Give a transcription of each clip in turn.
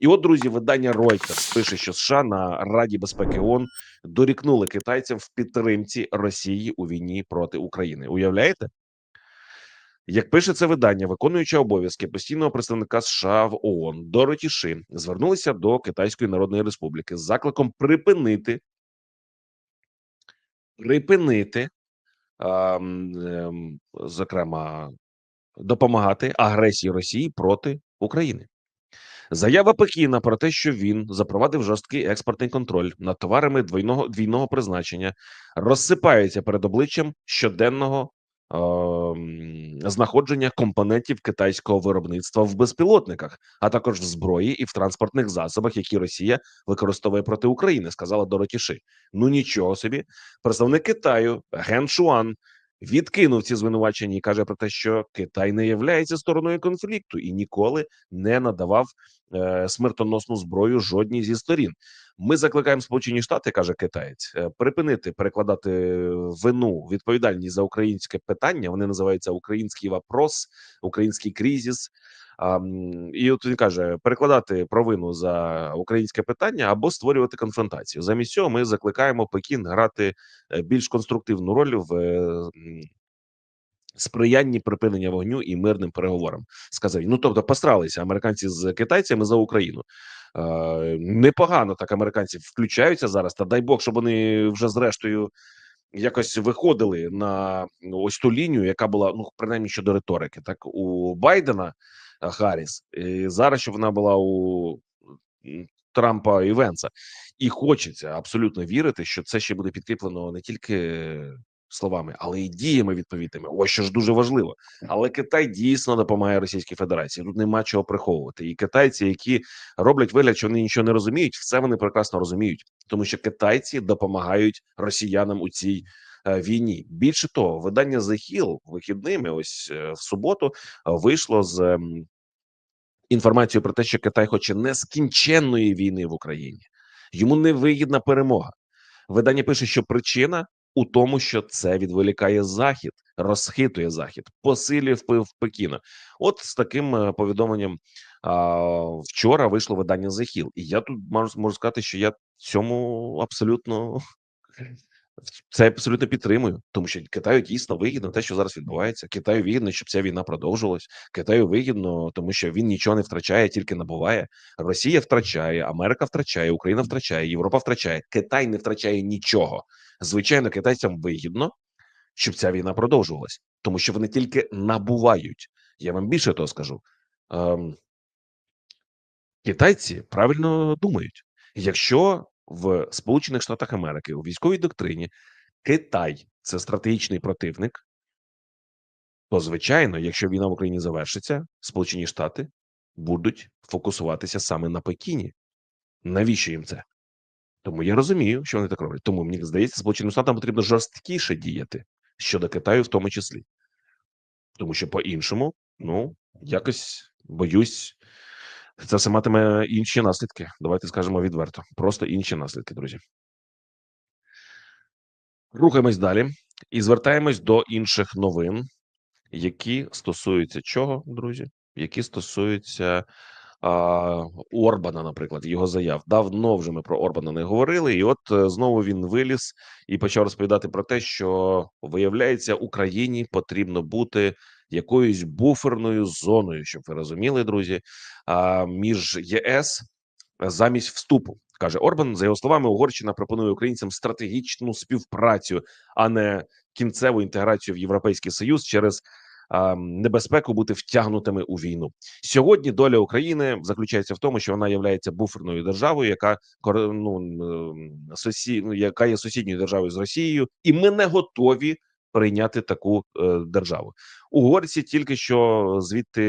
І от, друзі, видання Reuters пише, що США на Раді безпеки ООН дорікнули китайцям в підтримці Росії у війні проти України. Уявляєте? Як пише це видання, виконуюча обов'язки постійного представника США в ООН Дороті Ши звернулися до Китайської Народної Республіки з закликом припинити припинити, ем, ем, зокрема, допомагати агресії Росії проти України. Заява Пекіна про те, що він запровадив жорсткий експортний контроль над товарами двійного двійного призначення, розсипається перед обличчям щоденного ем, знаходження компонентів китайського виробництва в безпілотниках, а також в зброї і в транспортних засобах, які Росія використовує проти України, сказала Дороті Ши. Ну нічого собі, представник Китаю Ген Шуан відкинув ці звинувачення і каже про те, що Китай не являється стороною конфлікту і ніколи не надавав е, смертоносну зброю жодній зі сторін. Ми закликаємо Сполучені Штати, каже китаєць, е, припинити перекладати вину відповідальність за українське питання. Вони називаються український вопрос, український кризис. І от він каже: перекладати провину за українське питання або створювати конфронтацію. Замість цього ми закликаємо Пекін грати е, більш конструктивну роль в е, сприянні припинення вогню і мирним переговорам. Сказав. Ну тобто, посралися американці з китайцями за Україну. Е, непогано так американці включаються зараз. Та дай Бог, щоб вони вже зрештою якось виходили на ну, ось ту лінію, яка була ну принаймні щодо риторики. Так у Байдена Харріс, і зараз щоб вона була у Трампа і і хочеться абсолютно вірити, що це ще буде підкріплено не тільки словами, але й діями відповідними. Ось що ж дуже важливо. Але Китай дійсно допомагає Російській Федерації. Тут нема чого приховувати. І китайці, які роблять вигляд, що вони нічого не розуміють, все вони прекрасно розуміють, тому що китайці допомагають росіянам у цій. е, Війні більше того, видання The Hill вихідними, ось е, в суботу, е, вийшло з інформацією про те, що Китай хоче нескінченної війни в Україні. Йому не вигідна перемога. Видання пише, що причина у тому, що це відволікає захід, розхитує захід, посилює вплив Пекіна. От з таким е, повідомленням а, вчора вийшло видання Hill. І я тут можу, можу сказати, що я цьому абсолютно це абсолютно підтримую, тому що Китаю дійсно вигідно те, що зараз відбувається. Китаю вигідно, щоб ця війна продовжилась. Китаю вигідно, тому що він нічого не втрачає, тільки набуває. Росія втрачає, Америка втрачає, Україна втрачає, Європа втрачає. Китай не втрачає нічого. Звичайно, китайцям вигідно, щоб ця війна продовжувалась, тому що вони тільки набувають. Я вам більше того скажу. Ем, китайці правильно думають, якщо в Сполучених Штатах Америки у військовій доктрині Китай це стратегічний противник, то звичайно, якщо війна в Україні завершиться, Сполучені Штати будуть фокусуватися саме на Пекіні. Навіщо їм це? Тому я розумію, що вони так роблять. Тому мені здається, Сполученим Штатам потрібно жорсткіше діяти щодо Китаю, в тому числі, тому що по-іншому, ну якось боюсь, це все матиме інші наслідки. Давайте скажемо відверто. Просто інші наслідки, друзі. Рухаємось далі і звертаємось до інших новин, які стосуються чого, друзі? Які стосуються а, Орбана, наприклад, його заяв. Давно вже ми про Орбана не говорили, і от е, знову він виліз і почав розповідати про те, що виявляється, Україні потрібно бути якоюсь буферною зоною, щоб ви розуміли, друзі, між ЄС замість вступу. Каже Орбан, за його словами, Угорщина пропонує українцям стратегічну співпрацю, а не кінцеву інтеграцію в Європейський Союз через а, небезпеку бути втягнутими у війну. Сьогодні доля України заключається в тому, що вона є буферною державою, яка ну, сусі... ну, яка є сусідньою державою з Росією, і ми не готові прийняти таку е, державу. Угорці тільки що звідти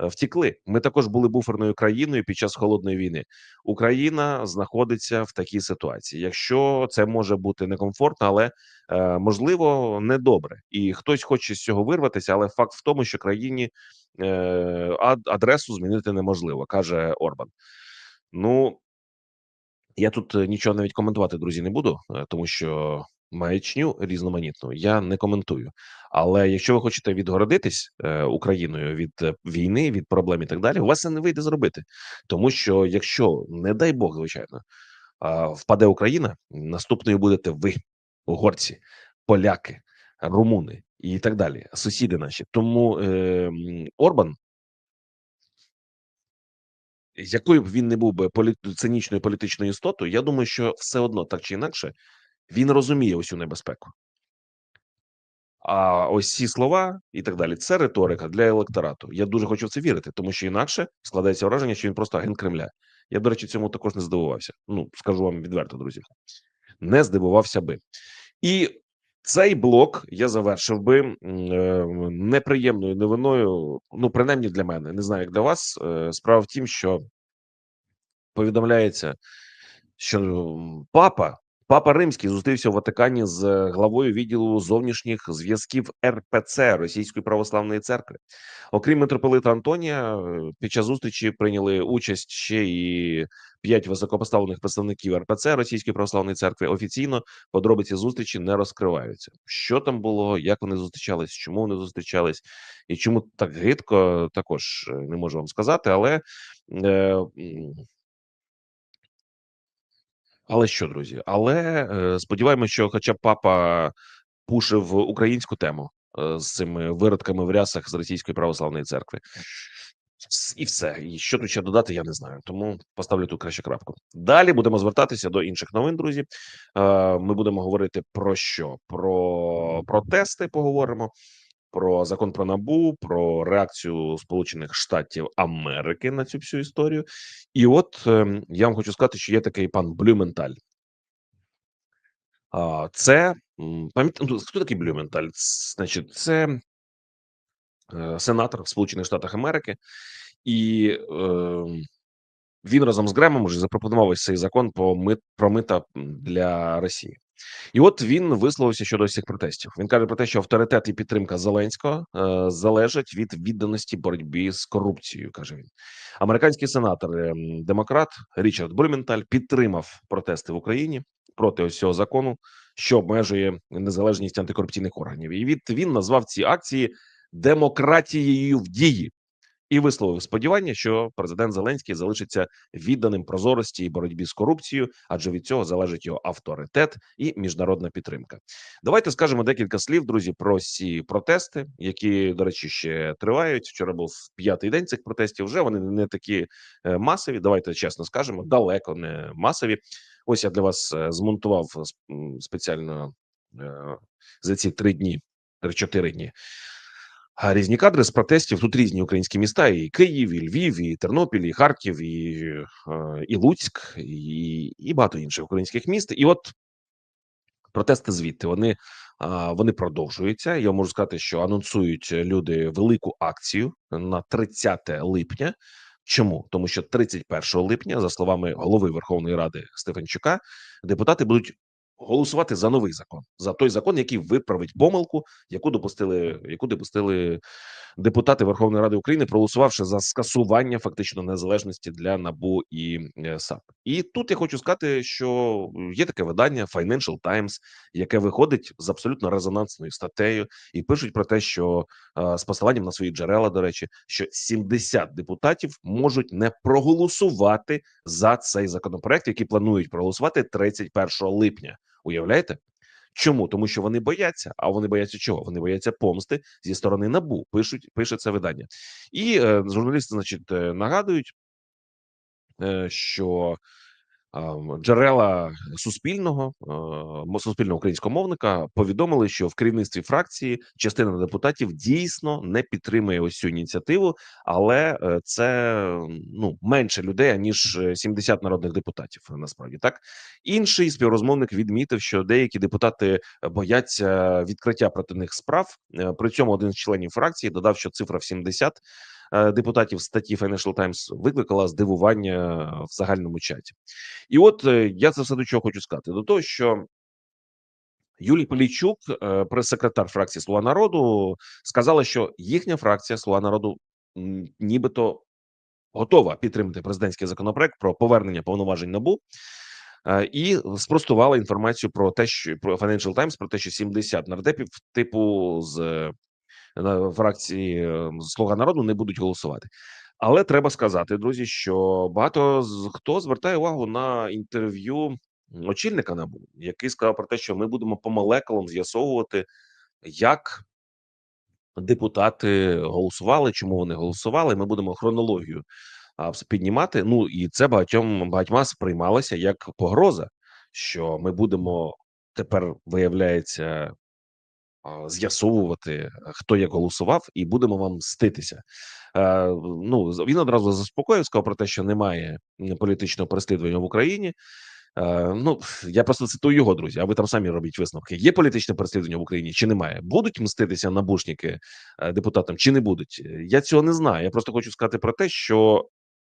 е, втікли. Ми також були буферною країною під час холодної війни. Україна знаходиться в такій ситуації. Якщо це може бути некомфортно, але е, можливо недобре, і хтось хоче з цього вирватися, але факт в тому, що країні е, ад- адресу змінити неможливо, каже Орбан. Ну я тут е, нічого навіть коментувати, друзі, не буду, е, тому що маячню різноманітну я не коментую. Але якщо ви хочете відгородитись е, Україною від е, війни, від проблем і так далі, у вас це не вийде зробити, тому що якщо не дай Бог, звичайно, а, впаде Україна, наступною будете ви, угорці, поляки, румуни і так далі, сусіди наші. Тому е, Орбан якою б він не був би полі цинічною політичною істотою, я думаю, що все одно так чи інакше він розуміє усю небезпеку. А ось ці слова і так далі це риторика для електорату. Я дуже хочу в це вірити, тому що інакше складається враження, що він просто агент Кремля. Я, до речі, цьому також не здивувався. Ну скажу вам відверто, друзі, не здивувався би. І цей блок я завершив би е, неприємною новиною. Ну, принаймні для мене, не знаю, як для вас. Е, Справа в тім, що повідомляється, що папа, папа Римський зустрівся в Ватикані з главою відділу зовнішніх зв'язків РПЦ Російської православної церкви. Окрім митрополита Антонія, е, під час зустрічі прийняли участь ще і п'ять високопоставлених представників РПЦ Російської православної церкви. Офіційно подробиці зустрічі не розкриваються. Що там було, як вони зустрічались, чому вони зустрічались, і чому так гидко, також е, не можу вам сказати, але. Е, але що, друзі? Але е, сподіваємося, що, хоча папа пушив українську тему е, з цими виродками в рясах з російської православної церкви, і все. І що тут ще додати, я не знаю. Тому поставлю тут краще крапку. Далі будемо звертатися до інших новин, друзі. Е, Ми будемо говорити про що? Про протести поговоримо. Про закон про набу, про реакцію Сполучених Штатів Америки на цю всю історію. І от ем, я вам хочу сказати, що є такий пан Блюменталь. Це м, ну, хто такий Блюменталь? Значить, це е, сенатор в Сполучених Штатах Америки, і е, він разом з Гремом вже запропонував ось цей закон по мит про мита для Росії. І от він висловився щодо цих протестів. Він каже про те, що авторитет і підтримка Зеленського е, залежать від відданості боротьбі з корупцією. каже він. Американський сенатор ем, демократ Річард Блюменталь підтримав протести в Україні проти ось цього закону, що обмежує незалежність антикорупційних органів. І від він назвав ці акції демократією в дії і висловив сподівання, що президент Зеленський залишиться відданим прозорості і боротьбі з корупцією, адже від цього залежить його авторитет і міжнародна підтримка. Давайте скажемо декілька слів, друзі, про ці протести, які, до речі, ще тривають. Вчора був п'ятий день цих протестів. Вже вони не такі е, масові. Давайте чесно скажемо, далеко не масові. Ось я для вас е, змонтував спеціально е, за ці три дні, три-чотири дні. Різні кадри з протестів. Тут різні українські міста: і Київ, і Львів, і Тернопіль, і Харків, і, е, і Луцьк, і, і багато інших українських міст. І от протести звідти вони, вони продовжуються. Я можу сказати, що анонсують люди велику акцію на 30 липня. Чому тому, що 31 липня, за словами голови Верховної Ради Стефанчука, депутати будуть голосувати за новий закон, за той закон, який виправить помилку, яку допустили, яку допустили депутати Верховної Ради України, проголосувавши за скасування фактично незалежності для набу і е, САП. І тут я хочу сказати, що є таке видання Financial Times, яке виходить з абсолютно резонансною статтею, і пишуть про те, що е, з посиланням на свої джерела, до речі, що 70 депутатів можуть не проголосувати за цей законопроект, який планують проголосувати 31 липня. Уявляєте? Чому? Тому що вони бояться. А вони бояться чого? Вони бояться помсти зі сторони набу. Пишуть, пише це видання, і е, журналісти, значить, е, нагадують, е, що джерела суспільного е, суспільного українського мовника повідомили, що в керівництві фракції частина депутатів дійсно не підтримує ось цю ініціативу, але е, це ну менше людей ніж 70 народних депутатів. Насправді так інший співрозмовник відмітив, що деякі депутати бояться відкриття проти них справ. Е, При цьому один з членів фракції додав, що цифра в 70 е, депутатів статті Financial Times викликала здивування в загальному чаті. І от е, я це все до чого хочу сказати: до того, що Юлій Полійчук, е, прес-секретар фракції Слуга народу, сказала, що їхня фракція Слуга народу нібито готова підтримати президентський законопроект про повернення повноважень набу. е, і спростувала інформацію про те, що про Financial Times, про те, що 70 нардепів, типу з е, фракції е, Слуга народу не будуть голосувати. Але треба сказати, друзі, що багато хто звертає увагу на інтерв'ю очільника НАБУ, який сказав про те, що ми будемо по молекулам з'ясовувати, як депутати голосували, чому вони голосували. Ми будемо хронологію піднімати. Ну і це багатьом багатьма сприймалося як погроза, що ми будемо тепер виявляється з'ясовувати, хто як голосував, і будемо вам мститися. Е, ну він одразу заспокоїв, сказав про те, що немає політичного переслідування в Україні. Е, ну я просто цитую його друзі. А ви там самі робіть висновки. Є політичне переслідування в Україні чи немає? Будуть мститися набушники е, депутатам чи не будуть? Я цього не знаю. Я просто хочу сказати про те, що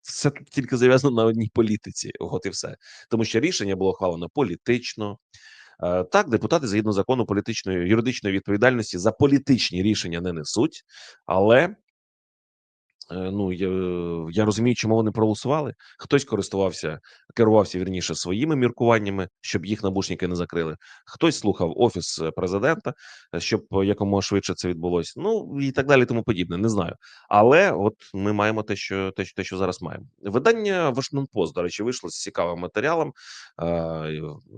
все тут тільки зав'язано на одній політиці. От і все, тому що рішення було ухвалено політично. Е, Так, депутати згідно закону політичної юридичної відповідальності за політичні рішення не несуть, але Е, ну я я розумію, чому вони проголосували. Хтось користувався, керувався вірніше своїми міркуваннями, щоб їх набушники не закрили. Хтось слухав офіс е, президента, щоб якомога швидше це відбулося. Ну і так далі, тому подібне. Не знаю. Але от ми маємо те, що те, те, що зараз маємо. Видання Washington Post, до речі, вийшло з цікавим матеріалом.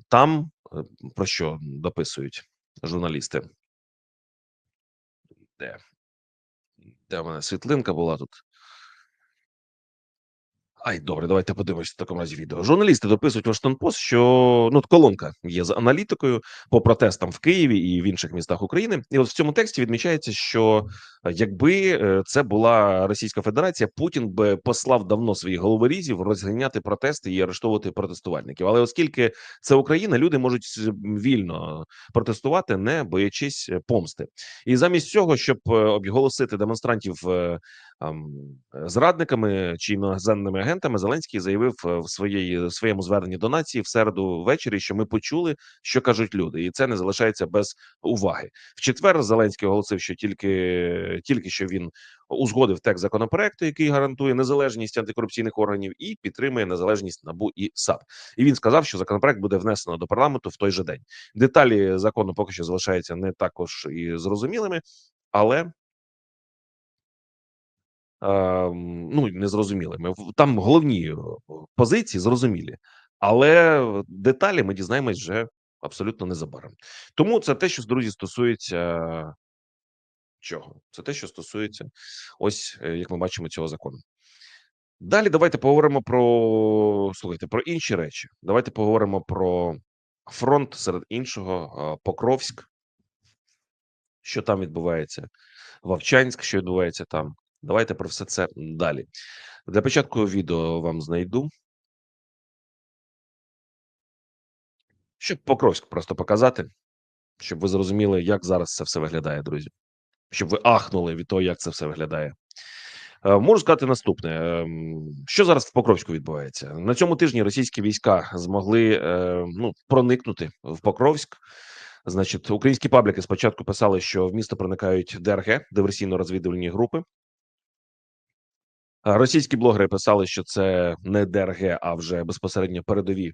Там про що дописують журналісти? Де? Де в мене світлинка була тут? Ай, добре, давайте подивимося в такому разі відео. Журналісти дописують Washington Post, що ну колонка є з аналітикою по протестам в Києві і в інших містах України. І от в цьому тексті відмічається, що е, якби е, це була Російська Федерація, Путін би послав давно своїх головорізів розганяти протести і арештовувати протестувальників. Але оскільки це Україна, люди можуть вільно протестувати, не боячись е, помсти, і замість цього, щоб обголосити демонстрантів зрадниками чи іноземними агентами Зеленський заявив е, в своєї своєму зверненні до нації в середу ввечері, що ми почули, що кажуть люди, і це не залишається без уваги. В четвер Зеленський оголосив, що тільки тільки що він узгодив текст законопроекту, який гарантує незалежність антикорупційних органів, і підтримує незалежність набу і САП. І він сказав, що законопроект буде внесено до парламенту в той же день. Деталі закону поки що залишаються не також і зрозумілими, але ну незрозумілими. Там головні е, позиції зрозумілі, але деталі ми дізнаємось вже абсолютно незабаром. Тому це те, що друзі стосується чого? Це те, що стосується, ось е, як ми бачимо цього закону. Далі давайте поговоримо про слухайте про інші речі. Давайте поговоримо про фронт серед іншого, Покровськ, що там відбувається, Вовчанськ, що відбувається там. Давайте про все це далі. Для початку відео вам знайду. Щоб Покровськ просто показати, щоб ви зрозуміли, як зараз це все виглядає, друзі. Щоб ви ахнули від того, як це все виглядає. Е, можу сказати наступне: ем, що зараз в Покровську відбувається на цьому тижні. Російські війська змогли е, ну проникнути в Покровськ. Значить, українські пабліки спочатку писали, що в місто проникають ДРГ диверсійно-розвідувальні групи. Російські блогери писали, що це не ДРГ, а вже безпосередньо передові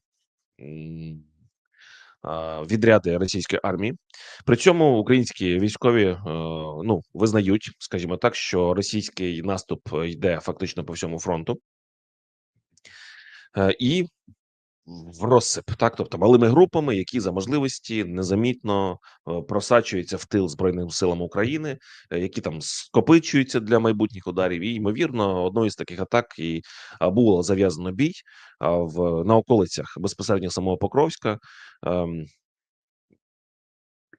відряди російської армії. При цьому українські військові е, ну визнають, скажімо так, що російський наступ йде фактично по всьому фронту. Е, і в розсип, так тобто малими групами, які за можливості незамітно е, просачуються в тил збройним силам України, е, які там скопичуються для майбутніх ударів. І ймовірно, одною з таких атак і було зав'язано бій в на околицях безпосередньо самого Покровська. Ем,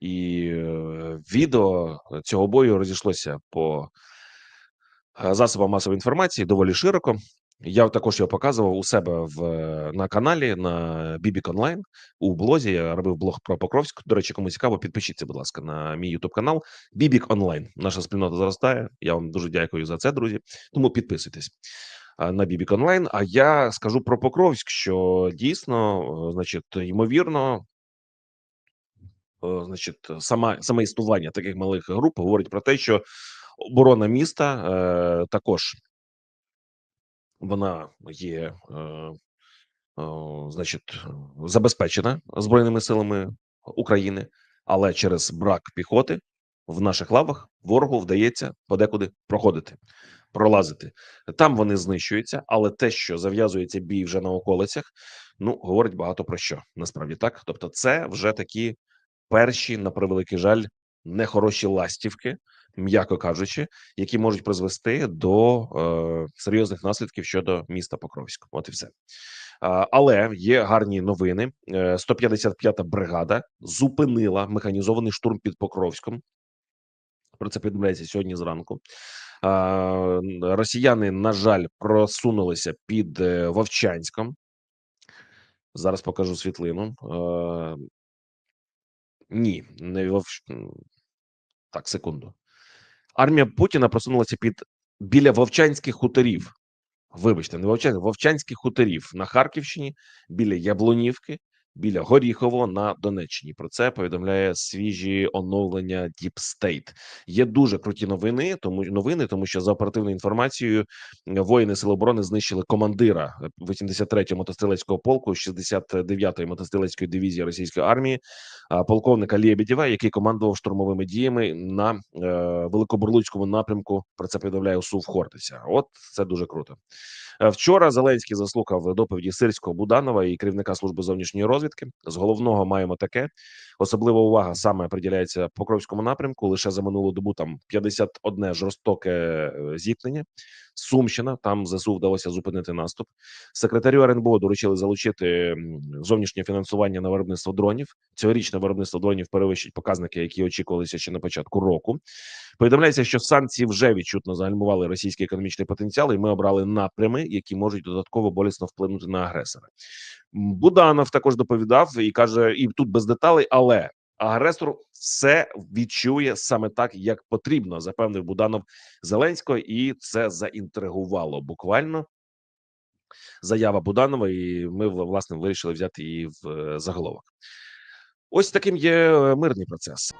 і е, відео цього бою розійшлося по засобам масової інформації доволі широко. Я також його показував у себе в на каналі на Бібік Онлайн у блозі. Я робив блог про Покровськ. До речі, кому цікаво, підпишіться, будь ласка, на мій Ютуб канал Бібік Онлайн. Наша спільнота зростає. Я вам дуже дякую за це, друзі. Тому підписуйтесь на Бібік Онлайн. А я скажу про Покровськ, що дійсно, значить, ймовірно. Значить, сама саме існування таких малих груп говорить про те, що оборона міста е, також вона є е, значить, забезпечена збройними силами України, але через брак піхоти в наших лавах ворогу вдається подекуди проходити, пролазити. Там вони знищуються, але те, що зав'язується бій вже на околицях, ну говорить багато про що насправді так. Тобто, це вже такі перші, на превеликий жаль, нехороші ластівки, м'яко кажучи, які можуть призвести до е, серйозних наслідків щодо міста Покровська. От і все. Але є гарні новини. Е, 155-та бригада зупинила механізований штурм під Покровськом. Про це повідомляється сьогодні зранку. Росіяни, на жаль, просунулися під е, Вовчанськом. Зараз покажу світлину. Е, Ні, не Вовч... Так, секунду. Армія Путіна просунулася під біля Вовчанських хуторів. Вибачте, не Вовчанських, Вовчанських хуторів на Харківщині, біля Яблунівки, біля Горіхово на Донеччині. Про це повідомляє свіжі оновлення Deep State. Є дуже круті новини, тому новини, тому що за оперативною інформацією воїни Сил оборони знищили командира 83-го мотострілецького полку 69-ї мотострілецької дивізії російської армії, полковника Лєбедєва, який командував штурмовими діями на е, Великобурлуцькому напрямку. Про це повідомляє УСУ в Хортиця. От це дуже круто. Е, Вчора Зеленський заслухав доповіді Сирського Буданова і керівника служби зовнішньої розвідки. З головного маємо таке: особлива увага саме приділяється Покровському напрямку. Лише за минулу добу там 51 жорстоке е, зіткнення. Сумщина там ЗСУ вдалося зупинити наступ. Секретарю РНБО доручили залучити зовнішнє фінансування на виробництво дронів. Цьогорічне виробництво дронів перевищить показники, які очікувалися ще на початку року. Повідомляється, що санкції вже відчутно загальмували російський економічний потенціал, і ми обрали напрями, які можуть додатково болісно вплинути на агресора. Буданов також доповідав і каже, і тут без деталей, але агресор все відчує саме так, як потрібно, запевнив Буданов Зеленського, і це заінтригувало буквально. Заява Буданова, і ми власне вирішили взяти її в е, заголовок. Ось таким є е, мирний процес.